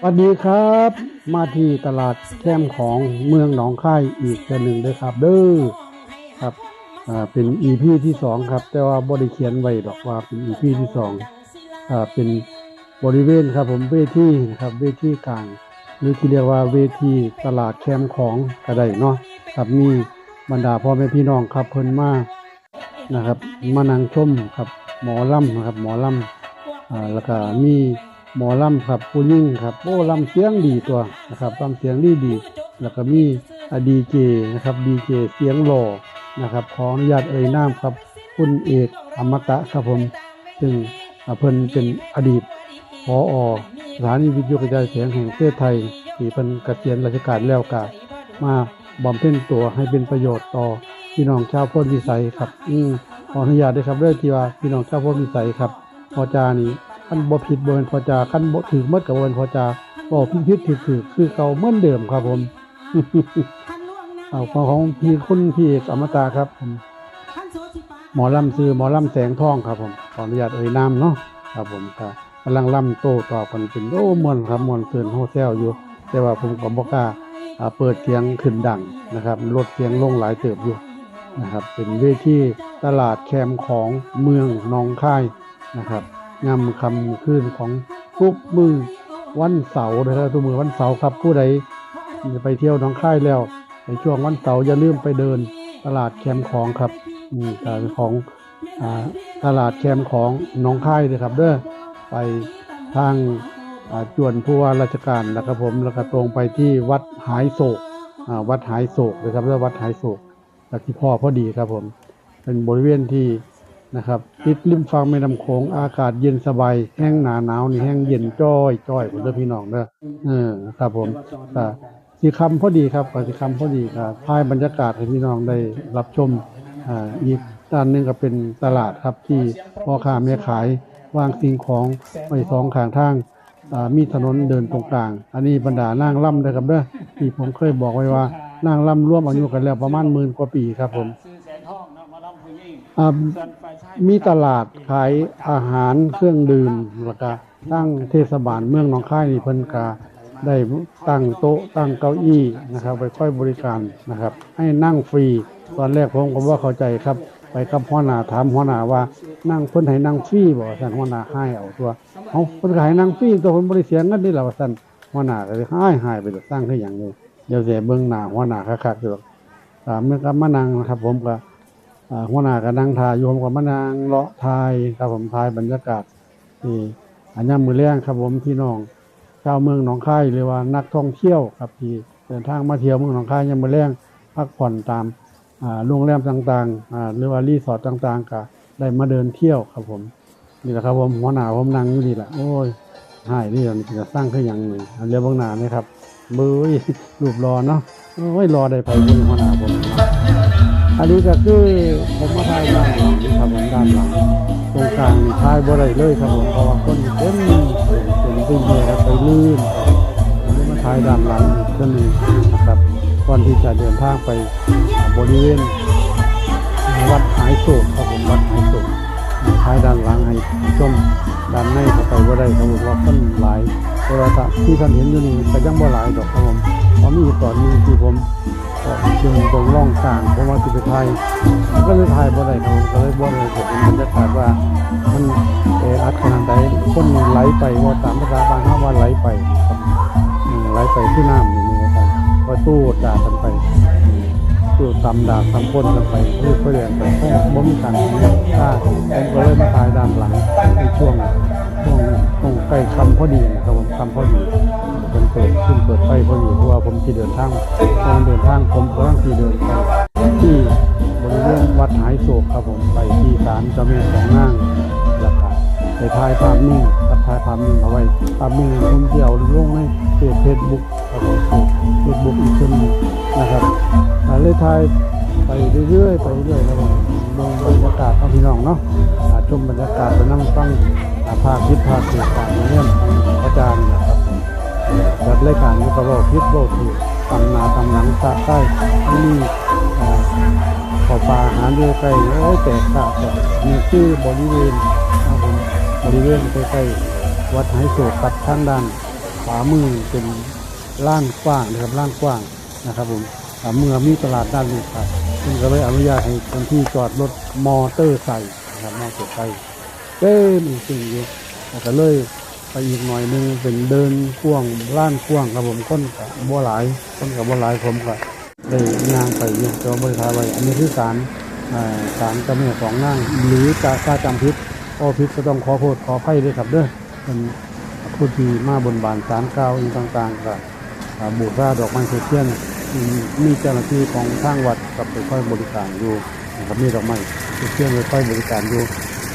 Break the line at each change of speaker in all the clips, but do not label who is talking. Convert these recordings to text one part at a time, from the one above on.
สวัสดีครับ มาที่ตลาดแคมของเมืองหนองคายอีกเดือนหนึ่งด้วยครับ เด้อครับอ่าเป็นอีพีที่สองครับ แต่ว่าบริเขียนไว้ดอกว่าเป็นอีพีที่สองอ่าเป็นบริเวณครับผมเวทีนะครับเวทีกลางหรือที่เรียกว่าเวทีตลาดแคมของกระไดเนาะครับมีบรรดาพ่อแม่พี่น้องครับเพิ่นมานะครับ มานั่งชมครับ หมอลำนะครับ หมอลำอ่าแล้วก็มีหมอลำครับผู้ยิ่งครับโอ้ลำเสียงดีตัวนะครับลำเสียงดีดี แล้วก็มีดีเจนะครับดีเจเสียงหล่อนะครับขออนุญาตเอ่ยนามครับคุณเอกอมตะครับผมซึ่งเพิ่นเป็นอดีตพออสถานีวิทยุกระจายเสียงแห่งประเทศไทยที่เพิ่นเกษียณราชการแล้วก็มาบำเพ็ญตัวให้เป็นประโยชน์ต่อพี่น้องชาวพ้นวิสัยครับ อื ขออนุญาตด้วยครับเรื่องที่ว่าพี่น้องชาวพ้นวิสัยครับพอจานี่คันบ่ผิดบ่เป็นพอจาคันบ่ถือหมดกับบ่เป็นพอจาบ่ผิดผิดถือถือคือเก่าเหมือนเดิมครับผมเอาของของพี่คุณพี่เอกอมตะครับผมหมอลำซื้อหมอลำแสงทองครับผมขออนุญาตเอ่ยนามเนาะครับผมก็กำลังล่ำโต้ตอบกันเป็นโอ้มวนครับมวนเกินโฮเซลอยู่ แต่ว่าผมก็บ่กล้าอ่าเปิดเสียงขึ้นดังนะครับลดเสียงลงหลายเติบอยู่ นะครับ เป็นเวทีตลาดแคมของเมืองหนองคายนะครับงามคำขึ้นของทุกมือวันเสาร์นะครับทุกมือวันเสาร์ครับผู้ใดจะไปเที่ยวหน้องค่ายแล้วในช่วงวันเสาร์อย่าลืมไปเดินตลาดแคมของครับอืมตลาดของอตลาดแคมของหน้องค่ายเลยครับ เด้อไปทางจวนผู้ว่าราชการนะครับผมแล้วก็ตรงไปที่วัดหายโศกอ่าวัดหายโศกนะครับเรียกวัดหายโศก จากที่พ่อพอดีครับผม เป็นบริเวณที่นะครับติดริมฝั่งแม่น้ำโขงอากาศเย็นสบายแห้งหนาหนาวนี่แห้งเย็นจ้อยจ้อยผมเด้อพี่น้องเด้อเออครับผมก็สีคำพอดีครับก็สีคำพอดีครับภายบรรยากาศให้พี่น้องได้รับชมอ่าอีกด้านหนึงก็เป็นตลาดครับที่พ่อค้าแม่ขายวางสิ่งของไว้สองข้างทางมีถนนเดินตรงกลาง อันนี้บรรดานางล่ำนะครับเด้อที่ผมเคยบอกไว้ว่า นางลำร่วมอายุกันแล้วประมาณหมื่นกว่าปีครับผม
ซื้อแสนทองเนาะมาลำผู้ยิ่ง
อ่า
ส่วนฝ่ายชาย
มีตลาดขายอาหารเครื่องดื่มแล้วก็ตั้งเทศบาลเมืองหนองคายนี่เพิ่นก็ได้ตั้งโต๊ะตั้งเก้าอี้นะครับไปค่อยบริการนะครับ ให้นั่งฟรีตอนแรกผมก็ว่าเข้าใจครับ ไปกับหัวหน้าถามหัวหน้าว่านั่งเพิ่นให้นั่งฟรีบ่ท่นหัวหน้าให้เอาตัวเอาเพิ่นก็ให้นั่งฟรีตัวเพิ่นบ่ได้เสียเงินนี่ล่ะว่าซั่นหัวหน้าก็เลยให้ให้ไปสร้างคือหยังเลย เดี๋ยวเสิเบิ่งหน้าหัวหน้าคักๆเด้ออ่าเมื่อกลับมานั่งนะครับ ผมก็หัวหน้าก็นั่งทายอยู่ผมก็มานั่งเลาะทายครับผมทายบรรยากาศที่อันยามมือแรงครับ ผมพี่น้องชาวเมืองหนองคายหรือว่านักท่องเที่ยวครับที่เดินทางมาเที่ยวเมืองหนองคายยามมือแรงพักผ่อนตามอ่าโรงแรมต่างๆหรือว่ารีสอร์ทต่างๆก็ได้มาเดินเที่ยวครับผมนี่แหละครับผมหัวหน้าผมนั่งอยู่นี่แหละโอ้ยหายนี่มันจะสร้างขึ้นอย่างหนึ่งอันเรียกเบื้องหน้านี่ครับ เบื้ยรูปรอเนาะโอ้ยรอได้ไปบุญหัวหน้าผมอันนี้ก็คือผมมาถ่ายด้านหลังครับผมด้านหลังตรงกลางนี่ถ่ายบ่ได้เลยครับผมเพราะว่าคนเต็มเป็นตึ้งเลยครับไปลื่นผมมาถ่ายด้านหลังอีกเช่นหนึงนะครับก่อนที่จะเดินทางไปบริเวณวัดหายโศกครับผมวัดหายโศกถ่ายด้านหลังให้ชมด้านในเข้าไปบ่ได้ครับผมว่าคนหลาย แต่ว่าที่ท่านเห็นอยู่นี่ก็ยังบ่หลายดอกครับผมเพราะมีตอนนี้ที่ผมเชิงตรงร่องกลางเพราะว่าที่ไปไทยก็เลยถ่ายบ่ได้ครับผมก็เลยบ่ได้เห็นบรรยากาศว่ามันเอออัดขนาดใดคนไหลไปว่าตามภาษาบานเฮาว่าไหลไปครับไหลไปที่น้ำนี่นี่ครับก็ตู้ด่ากันไปอืมตู้ตำด่าตำพ่นกันไปเรื่อยๆเรื่อยไปเพราะบ่มีการถ้าผมก็เลยมาถ่ายด้านหลังในช่วง ใกล้คำพอดีนะครับผมคำพอดีเป็นเปิดขึ้นเปิดไฟพออยู่เพราะว่าผมที่เดินทางตอนเดินทางผมกำลังที่เดินไปที่บริเวณวัดหายโศกครับผมไปที่ศาลเจ้าแม่สองนางแล้วก็ไปถ่ายภาพนิ่งกับถ่ายภาพนิ่งเอาไว้ภาพนิ่งผมเดี่ยวลงในเพจเฟซบุ๊กครับผมเฟซบุ๊กอีกคนนึงนะครับเลยถ่ายไปเรื่อยๆไปเรื่อยๆแล้วก็มองบรรยากาศของพี่น้องเนาะอ่าชมบรรยากาศไปนั่งฟัง ภาคิดภาคสียงการเรื่องอาจารย์นะครับผมจัดรายการนี้ก็บอกพิษบอกถูกตำนาตำหนังสะใต้ที่นี่อ่าขอปลาหาเรือไก่โอ้ยแตกกะแต่นี่คือบริเวณครับผมบริเวณใกล้ๆวัดไหโศกกับทางด้านขวามือเป็นล้านกว้างนะครับล้านกว้างนะครับผมเมื่อมีตลาดด้านนี้ครับซึ่งก็เลยอนุญาตให้คนที่จอดรถมอเตอร์ไซค์นะครับมอเตอร์ไซค์ เต็มจริงอยู่แล้วก็เลยไปอีกหน่อยหนึงเป็นเดินกว้างล้านกว้างครับผมค้นกับบัวหลายคนกับบัวหลายผมก็ได้ย่างไปอยู่แต่ว่าบริษัทไว้อันนี้คือการอ่าศาลเจ้าแม่สองนางหรือจะถ้าจำผิดก็ผิดก็ต้องขอโทษขออภัยด้วยครับเด้อเป็นผู้ที่มาบนบานศาลกล่าวอีกต่างๆก็อ่าบูชาดอกไม้เทียนมีเจ้าหน้าที่ของทางวัดกับไปค่อยบริการอยู่นะครับมีดอกไม้เทียนไปค่อยบริการอยู่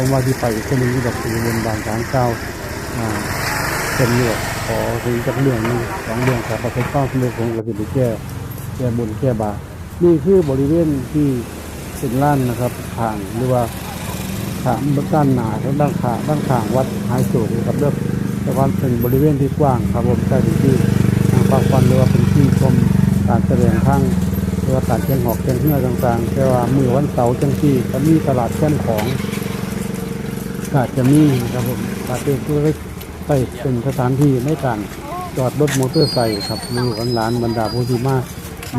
ผมว่าที่ไปอีกคนหนึงที่ดอกตีบนบานศาลกล่าวอ่าเป็นเรื่องขอถึงจากเรื่องนึงสองเรื่องครับประเทศต้องเรื่องของกระสิบแก้แก้บุญแก้บาปนี่คือบริเวณที่เป็นล้านนะครับทางหรือว่าทางด้านหนาด้านขาด้านข้างวัดหายโศกนะครับเลือกแต่ว่าเป็นบริเวณที่กว้างครับผมใกล้ถึงที่ทางปากฟันหรือว่าเป็นที่ชมการแสดงข้างหรือว่าการเชียงหอกเชียงเฮือต่างๆแต่ว่ามือวันเสาร์จังที่ก็มีตลาดแค่นของ อาจจะมีนะครับผมอาจจะเพื่อไปเป็นสถานที่ในการจอดรถมอเตอร์ไซค์ครับมีลูกหลานบรรดาผู้ที่มา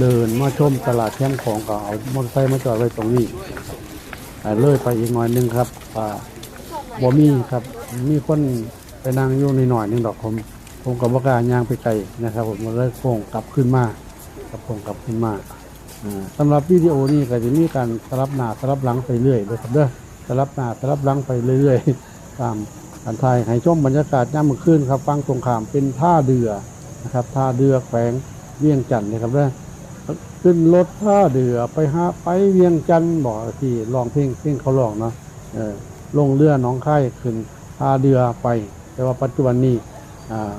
เดินมาชมตลาดแคมป์ของก็เอามอเตอร์ไซค์มาจอดไว้ตรงนี้อ่าเลยไปอีกหน่อยนึงครับอ่าบ่มีครับ มีคนไปนั่งอยู่ในหน่อยนึงดอกผม ผมกับว่ากายางไปไกลนะครับ ผมก็เลยโค้งกลับขึ้นมากับโค้งกลับขึ้นมาอ่าสำหรับวิดีโอนี้ก็จะมีการสลับหน้าสลับหลังไปเรื่อยเลยครับเด้อ สลับหน้าสลับหลังไปเรื่อยๆตามการถ่ายให้ชมบรรยากาศย่ามมื้อคืนครับฟังตรงขามเป็นท่าเรือนะครับท่าเรือแขวงเวียงจันทน์นะครับเด้อขึ้นรถท่าเรือไปหาไปเวียงจันทน์บอกที่ร้องเพลงเพลงเขาร้องเนาะเออลงเรือน้องค่ขึ้นท่าเรือไป แต่ว่าปัจจุบันนี้อ่า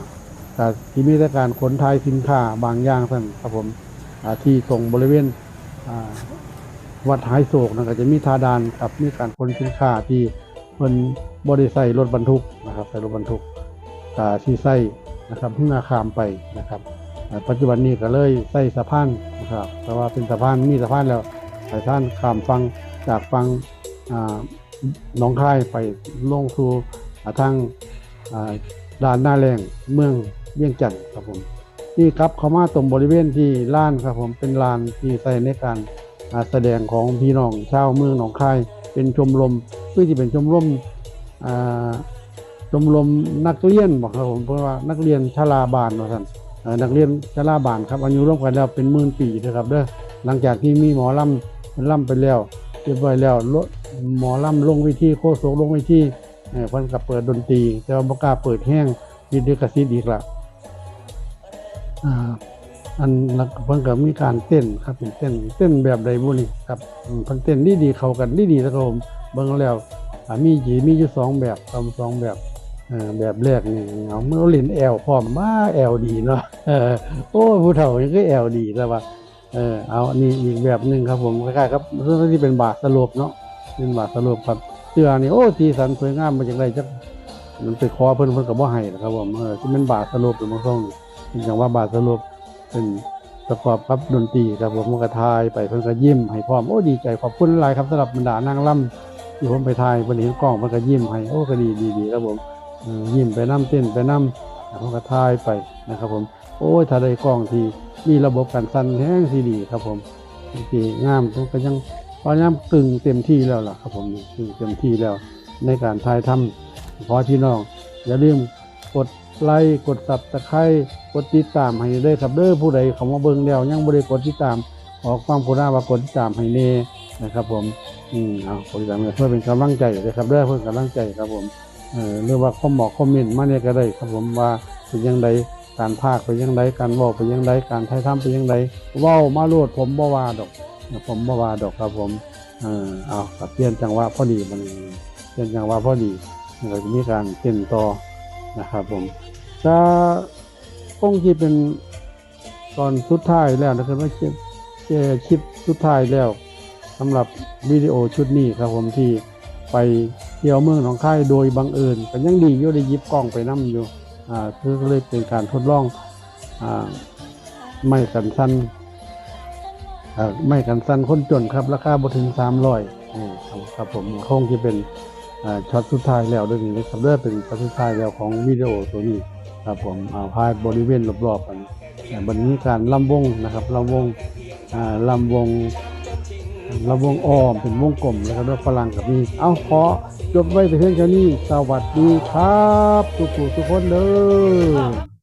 แต่ที่มีแต่การขนถ่ายสินค้าบางอย่างท่านครับผมที่ตรงบริเวณอ่า วัดหายโศกนะก็จะมีทาดานกับมีการขนสินค้าที่เพิ่นบริใส่รถบรรทุกนะครับใส่รถบรรทุกอ่าที่ใส่นะครับเพิ่งอาคามไปนะครับ ปัจจุบันนี้ก็เลยใส่สะพานนะครับแต่ว่าเป็นสะพานมีสะพานแล้วสายท่านข้ามฟังจากฟังอ่าหนองคายไปลงสู่อ่าทางอ่าด่านหน้าแรงเมืองเวียงจันทน์ครับผมนี่ครับเขามาตรงบริเวณที่ลานครับผมเป็นลานที่ใส่ในการ อ่าแสดงของพี่น้องชาวเมืองหนองคายเป็นชมรมเพื่อที่เป็นชมรมชมรมนักเรียนบอกครับผมเพราะว่านักเรียนชลาบาลว่าท่านนักเรียนชราบานครับอายุร่วมกันแล้วเป็นหมื่นปีนะครับเด้อหลังจากที่มีหมอลำมันล่ำไปแล้วเรียบร้อยแล้วลหมอลำลงวิธีโคโศกลงวิธีเอ่อเพิ่นก็เปิดดนตรีแต่ว่าบ่กล้าเปิดแห้งมีดิกสิทธิ์อีกละ อันแล้วเพิ่นก็มีการเต้นครับเป็นเต้นเต้นแบบใดบุนี่ครับเพิ่นเต้นดีๆเข้ากันดีๆแล้วก็ผมเบิ่งแล้วมีจีมีอยู่สองแบบทำสองแบบแบบแรกนี่เอาเมื่อเล่นแอลพร้อมมาแอลดีเนาะโอ้ผู้เฒ่ายังก็แอลดีแล้วว่าเออเอาอันนี้อีกแบบหนึ่งครับผมคล้ายๆครับเรื่องที่เป็นบาทสลบเนาะเป็นบาทสลบครับเสื้อนี่โอ้สีสันสวยงามมาจากไรจักมันไปคอเพิ่นเพิ่นก็บ่ให้นะครับผมเออที่เป็นบาทสลบเป็นบางช่องอย่างว่าบาทสลบ เป็นประกอบครับดนตรีครับผมมันก็ทายไปเพิ่นก็ยิ้มให้พร้อมโอ้ดีใจขอบคุณหลายครับสำหรับบรรดานางล่ำที่ผมไปทายเพิ่นเห็นกล้องเพิ่นก็ยิ้มให้โอ้ก็ดีดีดีครับผมยิ้มไปน้ำเต้นไปน้ำแล้วก็ทายไปนะครับผมโอ้ยถ้าได้กล้องที่มีระบบการสั่นแห้งสีดีครับผมสีงามทุกก็ยังพอยามกึ่งเต็มที่แล้วล่ะครับผมกึ่งเต็มที่แล้วในการทายทำขอพี่น้องอย่าลืมกด ไลค์กดสับตะไคร้กดติดตามให้ได้ครับเด้อผู้ใดเขามาเบิ่งแล้วยังบ่ได้กดติดตาม ขอความกรุณาว่ากดติดตามให้แน่นะครับ ผมอืมเอากดติดตามเพื่อเป็นกำลังใจเลยครับเด้อเพื่อกำลังใจครับผมเออเรียกว่าคอมบอกคอมเมนต์มาเนี่ยก็ได้ครับผมว่าเป็นยังไงการภาคเป็นยังไงการว่าเป็นยังไงการถ่ายทำเป็นยังไงว้ามาโลดผมบ่ว่าดอกผมบ่ว่าดอกครับผมเออเอากับเปลี่ยนจังหวะพอดีมันเปลี่ยนจังหวะพอดีมันก็จะมีการเต้นต่อนะครับผม จะคงที่เป็นตอนสุดท้ายแล้วนะครับว่าคลิปเอ่อคลิปสุดท้ายแล้วสำหรับวิดีโอชุดนี้ครับผมที่ไปเที่ยวเมืองหนองค่ายโดยบังเอิญก็ยังดีอยู่ได้ยิบกล้องไปนํอยู่อ่าคือก็เลยเป็นการทดลองอ่าไม่กันสั้นอ่าไม่กันสั้นคนจนครับราคาบ่ถึงสามร้อยครับครับผมคงจะเป็นอ่าช็อตสุดท้ายแล้วด้วยนี้นะครับเด้อเป็นช็อตสุดท้ายแล้วของวิดีโอตัวนี้ ครับผมอาพายบริเวณรอบๆกันบันนี้การลำวงนะครับลำวงลำวงลำวงอ้อมเป็นวงกลมนะครับด้วยฝรั่งกับมีเอาขอจบไว้แต่เพียงแค่นี้ สวัสดีครับ ทุกผู้ทุกคนเด้อ